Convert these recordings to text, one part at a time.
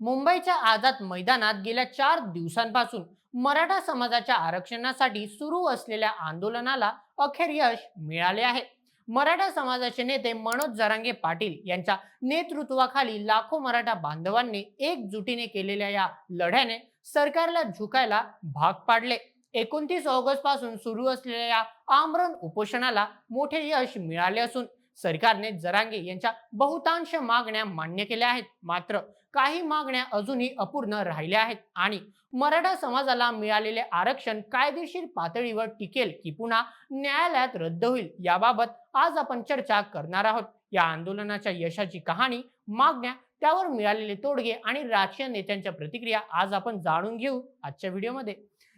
मुंबईच्या आझाद मैदानात गेल्या चार दिवसांपासून मराठा समाजाच्या आरक्षणासाठी सुरू असलेल्या आंदोलनाला अखेर यश मिळाले आहे. मराठा समाजाचे नेते मनोज जरांगे पाटील यांच्या नेतृत्वाखाली लाखो मराठा बांधवांनी एकजुटीने केलेल्या या लढ्याने सरकारला झुकायला भाग पाडले. एकोणतीस ऑगस्टपासून सुरू असलेल्या या आमरण उपोषणाला मोठे यश मिळाले असून सरकारने जरांगे यांच्या बहुतांश मागण्या मान्य केल्या आहेत. मात्र काही मागण्या अजूनही अपूर्ण राहिल्या आहेत आणि मराठा समाजाला मिळालेले आरक्षण कायदेशीर पातळीवर टिकेल की पुन्हा न्यायालयात रद्द होईल याबाबत आज आपण चर्चा करणार आहोत. या आंदोलनाच्या यशाची कहाणी मागण्या त्यावर मिळालेले तोडगे आणि राजकीय नेत्यांच्या प्रतिक्रिया आज आपण जाणून घेऊ आजच्या व्हिडिओमध्ये.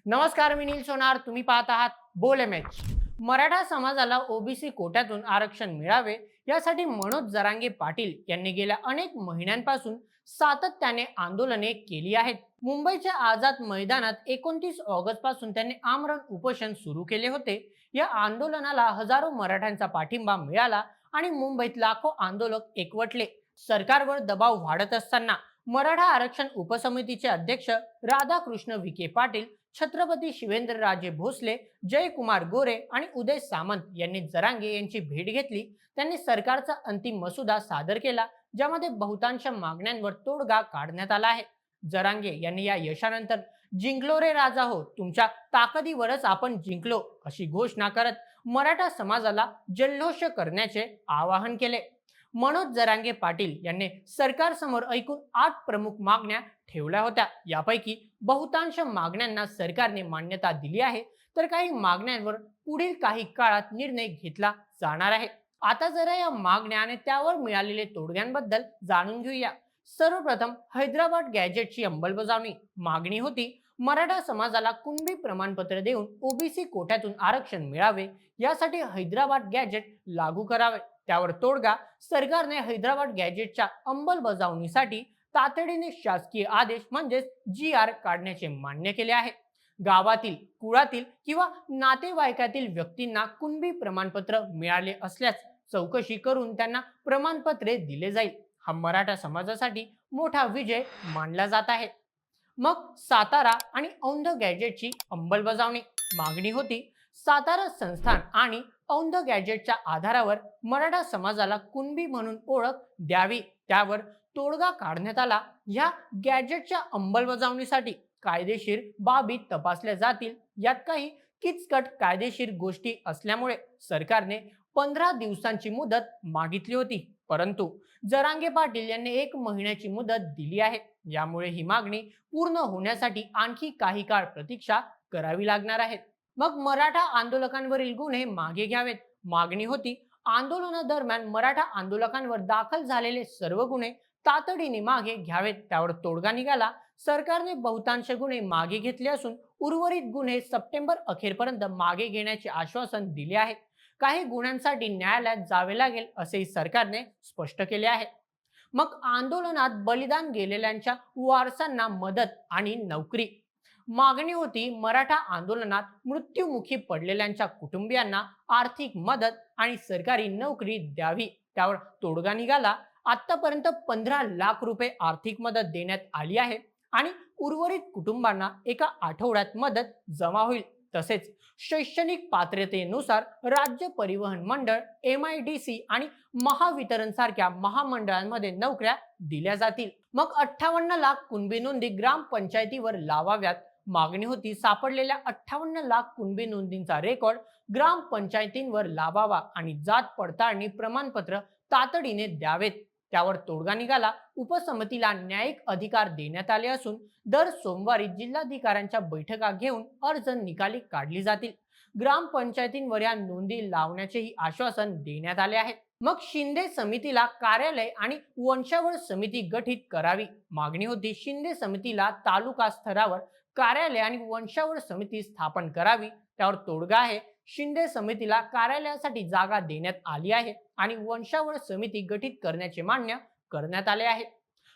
नमस्कार मी नील सोनार. तुम्ही पाहत आहात बोल एम एच मराठा समाजाला ओबीसी कोट्यातून आरक्षण मिळावे यासाठी मनोज जरांगे पाटील यांनी गेल्या अनेक महिन्यांपासून सातत्याने आंदोलने केली आहेत. मुंबईच्या आझाद मैदानात एकोणतीस ऑगस्टपासून त्यांनी आमरण उपोषण सुरू केले होते. या आंदोलनाला हजारो मराठ्यांचा पाठिंबा मिळाला आणि मुंबईत लाखो आंदोलक एकवटले. सरकारवर दबाव वाढत असताना मराठा आरक्षण उपसमितीचे अध्यक्ष राधाकृष्ण विखे पाटील छत्रपती शिवेंद्रराजे भोसले जयकुमार गोरे आणि उदय सामंत यांनी जरांगे यांची भेट घेतली. त्यांनी सरकारचा अंतिम मसुदा सादर केला ज्यामध्ये बहुतांश मागण्यांवर तोडगा काढण्यात आला आहे. जरांगे यांनी या यशानंतर जिंकलो रे राजा हो तुमच्या ताकदीवरच आपण जिंकलो अशी घोषणा करत मराठा समाजाला जल्लोष करण्याचे आवाहन केले. मनोज जरांगे पाटील यांनी सरकारसमोर ऐकून आठ प्रमुख मागण्या ठेवल्या होत्या. यापैकी बहुतांश मागण्यांना सरकारने मान्यता दिली आहे. तर काही मागण्यांवर पुढील काही काळात निर्णय घेतला जाणार आहे. आता जरा या मागण्या आणि त्यावर मिळालेले तोडग्यांबद्दल जाणून घेऊया. सर्वप्रथम हैदराबाद गॅजेटची अंमलबजावणी. मागणी होती मराठा समाजाला कुणबी प्रमाणपत्र देऊन ओबीसी कोट्यातून आरक्षण मिळावे यासाठी हैदराबाद गॅजेट लागू करावे. त्यावर तोडगा सरकारने हैदराबाद गॅजेटच्या अंमलबजावणीसाठी तातडीने शासकीय आदेश म्हणजेच जी आर काढण्याचे मान्य केले आहे. गावातील कुळातील किंवा नातेवाईकातील व्यक्तींना कुणबी प्रमाणपत्र मिळाले असल्यास चौकशी करून त्यांना प्रमाणपत्रे दिले जाईल. हा मराठा समाजासाठी मोठा विजय मानला जात आहे. मग सातारा आणि औंध गॅजेटची अंमलबजावणी मागणी होती. सातारा संस्थान आणि औंध गॅजेटच्या आधारावर मराठा समाजाला कुणबी म्हणून ओळख द्यावी त्यावर तोडगा काढण्यात आला. ह्या गॅजेटच्या अंमलबजावणीसाठी कायदेशीर बाबी तपासल्या जातील. यात काही किचकट कायदेशीर गोष्टी असल्यामुळे सरकारने पंधरा दिवसांची मुदत मागितली होती. परंतु जरांगे पाटील यांनी एक महिन्याची मुदत दिली आहे. यामुळे ही मागणी पूर्ण होण्यासाठी आणखी काही काळ प्रतीक्षा करावी लागणार आहे. मग मराठा आंदोलकांवरील गुन्हे मागे घ्यावेत. मागणी होती आंदोलनादरम्यान मराठा आंदोलकांवर दाखल झालेले सर्व गुन्हे तातडीने मागे घ्यावेत. त्यावर तोडगा निघाला. सरकारने बहुतांश गुन्हे मागे घेतले असून उर्वरित गुन्हे सप्टेंबर अखेरपर्यंत मागे घेण्याचे आश्वासन दिले आहे. काही गुन्ह्यांसाठी न्यायालयात जावे लागेल असेही सरकारने स्पष्ट केले आहे. मग आंदोलनात बलिदान गेलेल्यांच्या वारसांना मदत आणि नोकरी मागणी होती मराठा आंदोलनात मृत्युमुखी पडलेल्यांच्या कुटुंबियांना आर्थिक मदत आणि सरकारी नोकरी द्यावी. त्यावर तोडगा निघाला. आतापर्यंत पंधरा लाख रुपये आर्थिक मदत देण्यात आली आहे आणि उर्वरित कुटुंबांना एका आठवड्यात मदत जमा होईल. तसेच शैक्षणिक पात्रतेनुसार राज्य परिवहन मंडळ एम आय डी सी आणि महावितरण सारख्या महामंडळांमध्ये नोकऱ्या दिल्या जातील. मग अठ्ठावन्न लाख कुणबी नोंदी ग्रामपंचायतीवर लावाव्यात मागणी होती. सापडलेल्या अठ्ठावन्न लाख कुणबी नोंदींचा रेकॉर्ड ग्रामपंचायतींवर लावावा आणि जात पडताळणी प्रमाणपत्र तातडीने द्यावेत. त्यावर तोडगा निघाला. उपसमितीला न्यायिक अधिकार देण्यात आले असून दर सोमवारी जिल्हाधिकाऱ्यांच्या बैठका घेऊन अर्ज निकाली काढली जातील. ग्रामपंचायतींवर या नोंदी लावण्याचेही आश्वासन देण्यात आले आहे. मग शिंदे समितीला कार्यालय आणि वंशावळ समिती गठीत करावी. मागणी होती. शिंदे समितीला तालुका स्तरावर कार्यालय आणि वंशावळ समिती स्थापन करावी. त्यावर तोडगा आहे. शिंदे समितीला कार्यालयासाठी जागा देण्यात आली आहे आणि वंशावळ समिती गठीत करण्याचे मान्य करण्यात आले आहे.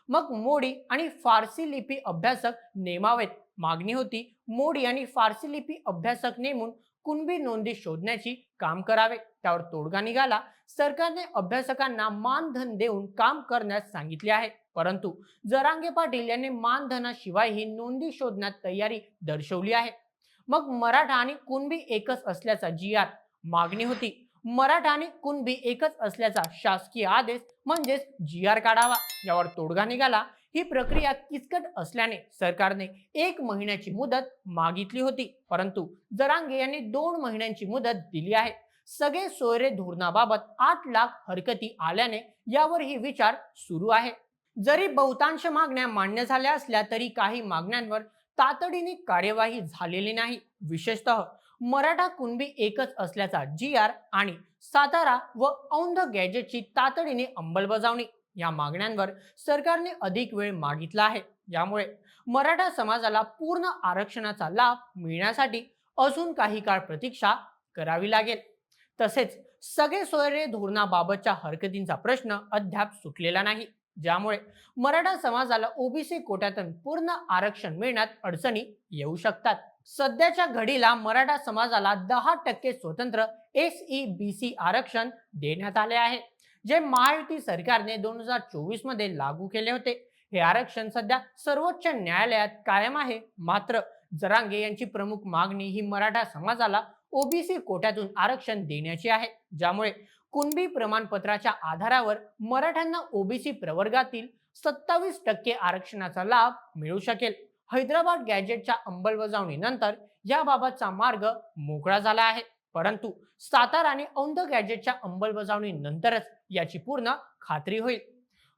मग मोडी आणि फारसी लिपी अभ्यासक नेमावेत मागणी होती. मोडी आणि फारसी लिपी अभ्यासक नेमून कुणबी नोंदी शोधण्याची काम करावे? त्यावर तोडगा निघाला. सरकारने अभ्यासकांना मानधन देऊन काम करण्यास सांगितले आहे. परंतु जरांगे पाटील यांनी मानधनाशिवाय ही नोंदी शोधण्यात तयारी दर्शवली आहे. मग मराठा आणि कुणबी एकच असल्याचा जी आर मागणी होती. मराठा आणि कुणबी एकच असल्याचा शासकीय आदेश म्हणजेच जी आर काढावा यावर तोडगा निघाला. ही प्रक्रिया किचकट असल्याने सरकारने एक महिन्याची मुदत मागितली होती. परंतु जरांगे यांनी दोन महिन्यांची मुदत दिली आहे. सगळे सोयरे धोरणाबाबत आठ लाख हरकती आल्याने यावर ही विचार सुरू आहे. जरी बहुतांश मागण्या मान्य झाल्या असल्या तरी काही मागण्यांवर तातडीने कार्यवाही झालेली नाही. विशेषतः मराठा कुणबी एकच असल्याचा जी आर आणि सातारा व औंध गॅजेटची तातडीने अंमलबजावणी या मागण्यांवर सरकारने अधिक वेळ मागितला आहे. यामुळे मराठा समाजाला पूर्ण आरक्षणाचा लाभ मिळण्यासाठी अजून काही काळ प्रतीक्षा करावी लागेल. तसेच सगळे सोयरे धोरणाबाबतच्या हरकतींचा प्रश्न अद्याप सुटलेला नाही. ज्यामुळे मराठा समाजाला ओबीसी कोट्यातून पूर्ण आरक्षण मिळण्यात अडचणी येऊ शकतात. सध्याच्या घडीला मराठा समाजाला दहा टक्के स्वतंत्र एस ई बी सी आरक्षण देण्यात आले आहे जे महायुती सरकारने दोन हजार चोवीसमध्ये लागू केले होते. हे आरक्षण सध्या सर्वोच्च न्यायालयात कायम आहे. मात्र जरांगे यांची प्रमुख मागणी ही मराठा समाजाला ओबीसी कोट्यातून आरक्षण देण्याची आहे ज्यामुळे कुणबी प्रमाणपत्राच्या आधारावर मराठ्यांना ओबीसी प्रवर्गातील सत्तावीस टक्के आरक्षणाचा लाभ मिळू शकेल. हैदराबाद गॅजेटच्या अंमलबजावणीनंतर याबाबतचा मार्ग मोकळा झाला आहे. परंतु सातारा आणि औंध गॅजेटच्या अंमलबजावणीनंतरच याची पूर्ण खात्री होईल.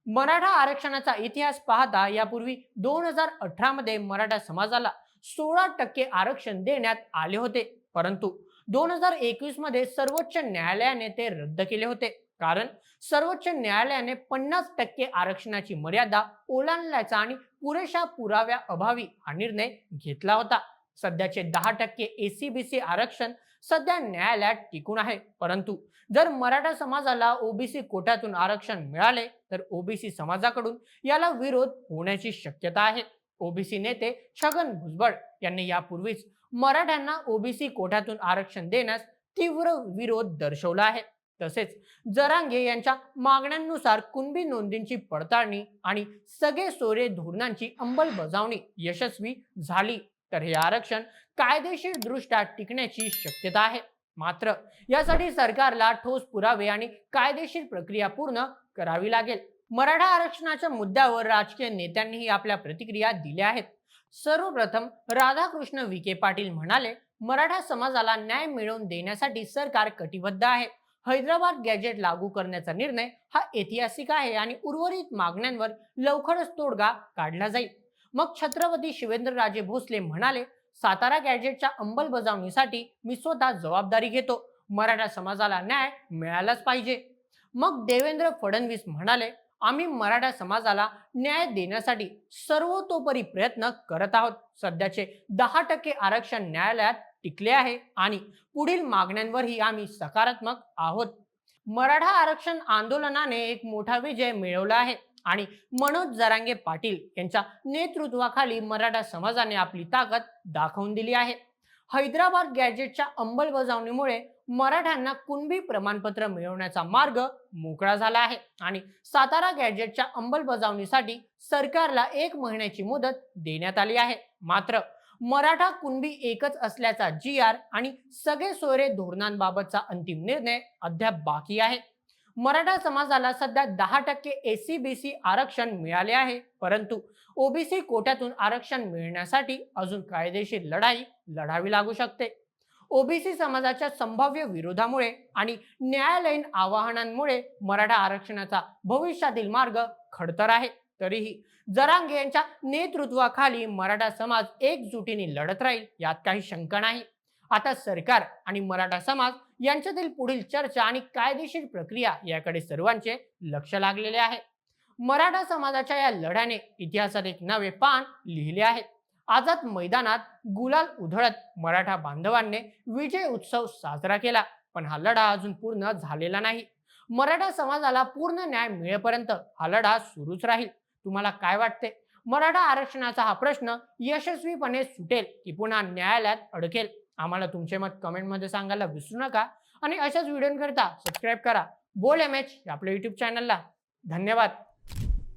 मराठा आरक्षणाचा इतिहास पाहता यापूर्वी दोन हजार अठरा मध्ये मराठा समाजाला सोळा टक्के आरक्षण देण्यात आले होते. परंतु दोन हजार एकवीसमध्ये सर्वोच्च न्यायालयाने ते रद्द केले होते. कारण सर्वोच्च न्यायालयाने पन्नास टक्के आरक्षणाची मर्यादा ओलांडल्याचा आणि पुरेशा पुराव्या अभावी हा निर्णय घेतला होता. सध्याचे दहा टक्के एसीबीसी आरक्षण सध्या न्यायालयात टिकून आहे. परंतु जर मराठा समाजाला ओबीसी कोट्यातून आरक्षण मिळाले तर ओबीसी समाजाकडून याला विरोध होण्याची शक्यता आहे. ओबीसी नेते छगन भुजबळ यांनी यापूर्वीच मराठ्यांना ओबीसी कोट्यातून आरक्षण देण्यास तीव्र विरोध दर्शवला आहे. तसेच जरांगे यांच्या मागण्यांनुसार कुणबी नोंदींची पडताळणी आणि सगळे सोरे धोरणांची अंमलबजावणी यशस्वी झाली तर हे आरक्षण कायदेशीर दृष्ट्या टिकण्याची शक्यता आहे. मात्र यासाठी सरकारला ठोस पुरावे आणि कायदेशीर प्रक्रिया पूर्ण करावी लागेल. मराठा आरक्षणाच्या मुद्द्यावर राजकीय नेत्यांनीही आपल्या प्रतिक्रिया दिल्या आहेत. सर्वप्रथम राधाकृष्ण विखे पाटील म्हणाले मराठा समाजाला न्याय मिळवून देण्यासाठी सरकार कटिबद्ध आहे. हैदराबाद गॅजेट लागू करण्याचा निर्णय हा ऐतिहासिक आहे आणि उर्वरित मागण्यांवर लवकरच तोडगा काढला जाईल. मग छत्रपती शिवेंद्रराजे भोसले म्हणाले सातारा गॅजेटच्या अंमलबजावणीसाठी मी स्वतः जबाबदारी घेतो. मराठा समाजाला न्याय मिळालाच पाहिजे. मग देवेंद्र फडणवीस म्हणाले आम्ही मराठा समाजाला न्याय देण्यासाठी सर्वतोपरी प्रयत्न करत आहोत. सध्याचे दहा टक्के आरक्षण न्यायालयात टिकले आहे आणि पुढील मागण्यांवरही आम्ही सकारात्मक आहोत. मराठा आरक्षण आंदोलनाने एक मोठा विजय मिळवला आहे आणि मनोज जरांगे पाटील यांच्या नेतृत्वाखाली मराठा समाजाने आपली ताकद दाखवून दिली आहे. हैदराबाद गॅजेटच्या अंमलबजावणीमुळे मराठ्यांना कुणबी प्रमाणपत्र मिळवण्याचा मार्ग मोकळा झाला आहे. आणि सातारा गॅजेटच्या अंमलबजावणीसाठी सरकारला एक महिन्याची मुदत देण्यात आली आहे. मात्र मराठा कुणबी एकच असल्याचा जी आर आणि सगळे सोयरे धोरणांबाबतचा अंतिम निर्णय अद्याप बाकी आहे. मराठा समाजाला सध्या दहा टक्के एसीबीसी आरक्षण मिळाले आहे. परंतु ओबीसी कोट्यातून आरक्षण मिळण्यासाठी अजून कायदेशीर लढाई लढावी लागू शकते. ओबीसी समाजाच्या संभाव्य विरोधामुळे आणि न्यायालयीन आवाहनांमुळे मराठा आरक्षणाचा भविष्यातील मार्ग खडतर आहे. तरीही जरांगे यांच्या नेतृत्वाखाली मराठा समाज एकजुटीने लढत राहील यात काही शंका नाही. आता सरकार आणि मराठा समाज यांच्यातील पुढील चर्चा आणि कायदेशीर प्रक्रिया याकडे सर्वांचे लक्ष लागलेले आहे. मराठा समाजाच्या या लढ्याने इतिहासात एक नवे पान लिहिले आहे. आझाद मैदानात गुलाल उधळत मराठा बांधवांनी विजय उत्सव साजरा केला. पण हा लढा अजून पूर्ण झालेला नाही. मराठा समाजाला पूर्ण न्याय मिळेपर्यंत हा लढा सुरूच राहील. तुम्हाला काय वाटते? मराठा आरक्षणाचा हा प्रश्न यशस्वीपणे सुटेल की पुन्हा न्यायालयात अडकेल? आम्हाला तुमचे मत कमेंटमध्ये सांगायला विसरू नका. आणि अशाच व्हिडिओकरता सबस्क्राईब करा. बोल एम एच आपल्या युट्यूब चॅनलला धन्यवाद.